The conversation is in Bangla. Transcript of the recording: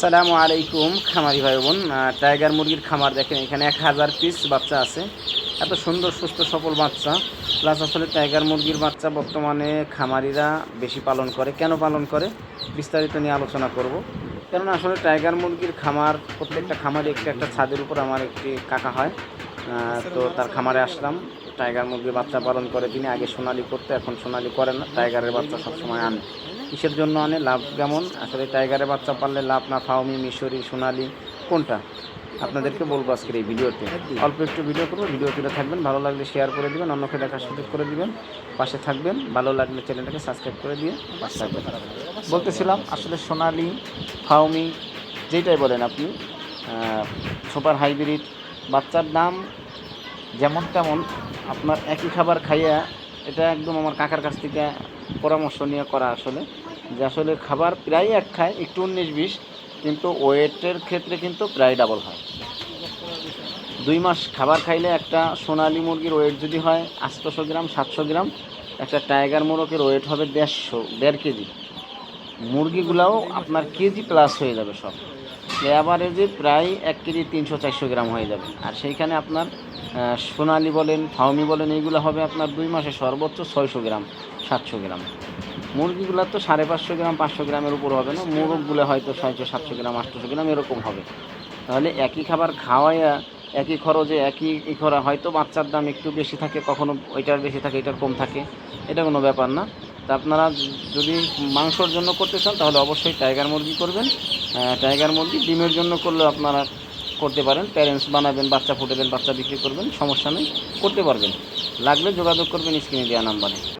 আসসালামু আলাইকুম, খামারি ভাই বোন টাইগার মুরগির খামার দেখেন, এখানে এক হাজার পিস বাচ্চা আছে। এত সুন্দর, সুস্থ, সফল বাচ্চা। প্লাস আসলে টাইগার মুরগির বাচ্চা বর্তমানে খামারিরা বেশি পালন করে। কেন পালন করে? বিস্তারিত নিয়ে আলোচনা করব। কেননা আসলে টাইগার মুরগির খামার প্রত্যেকটা খামারে একটা একটা ছাদের উপর আমার একটি কাকা হয়। তো তার খামারে আসলাম। টাইগার মুরগির বাচ্চা পালন করে তিনি আগে সোনালি করতে, এখন সোনালি করে না। টাইগারের বাচ্চা সবসময় আনে। কিসের জন্য আনে? লাভ কেমন? আসলে টাইগারের বাচ্চা পারলে লাভ না? ফাউমি মিশরি, সোনালি, কোনটা? আপনাদেরকে বলব আজকের এই ভিডিওতে। অল্প একটু ভিডিও করব, ভিডিও তুলে থাকবেন। ভালো লাগলে শেয়ার করে দেবেন, অন্যকে দেখার সুযোগ করে দিবেন। পাশে থাকবেন। ভালো লাগলে চ্যানেলটাকে সাবস্ক্রাইব করে দিয়ে পাশে থাকবেন। বলতেছিলাম, আসলে সোনালি ফাউমি যেটাই বলেন আপনি সুপার হাইব্রিড বাচ্চার দাম যেমন তেমন আপনার একই খাবার খাইয়া এটা একদম আমার কাকার কাছ থেকে পরামর্শ নিয়ে করা আসলে, যে আসলে খাবার প্রায় এক খায়, একটু উনিশ বিশ, কিন্তু ওয়েটের ক্ষেত্রে কিন্তু প্রায় ডাবল হয়। দুই মাস খাবার খাইলে একটা সোনালি মুরগির ওয়েট যদি হয় আটশোশো গ্রাম, সাতশো গ্রাম, একটা টাইগার মোরগের ওয়েট হবে দেড়শো, দেড় কেজি। মুরগিগুলাও আপনার কেজি প্লাস হয়ে যাবে সব। অ্যাভারেজে প্রায় এক কেজি তিনশো চারশো গ্রাম হয়ে যাবে। আর সেইখানে আপনার সোনালি বলেন ফাউমি বলেন, এইগুলো হবে আপনার দুই মাসে সর্বোচ্চ ছয়শো গ্রাম, সাতশো গ্রাম। মুরগিগুলো তো সাড়ে পাঁচশো গ্রাম, পাঁচশো গ্রামের উপর হবে না। মুরগগুলো হয়তো ছয়শো, সাতশো গ্রাম, আটশোশো গ্রাম এরকম হবে। তাহলে একই খাবার খাওয়াইয়া, একই খরচে, একই ই করা, হয়তো বাচ্চার দাম একটু বেশি থাকে, কখনো ওইটার বেশি থাকে এটার কম থাকে। এটা কোনো ব্যাপার না। তা আপনারা যদি মাংসর জন্য করতে চান, তাহলে অবশ্যই টাইগার মুরগি করবেন। টাইগার মুরগি ডিমের জন্য করলে আপনারা করতে পারেন। প্যারেন্টস বানাবেন, বাচ্চা ফুটাবেন, বাচ্চা বিক্রি করবেন, সমস্যা নেই, করতে পারবেন। লাগলে যোগাযোগ করবেন স্ক্রিনে দেওয়া নাম্বারে।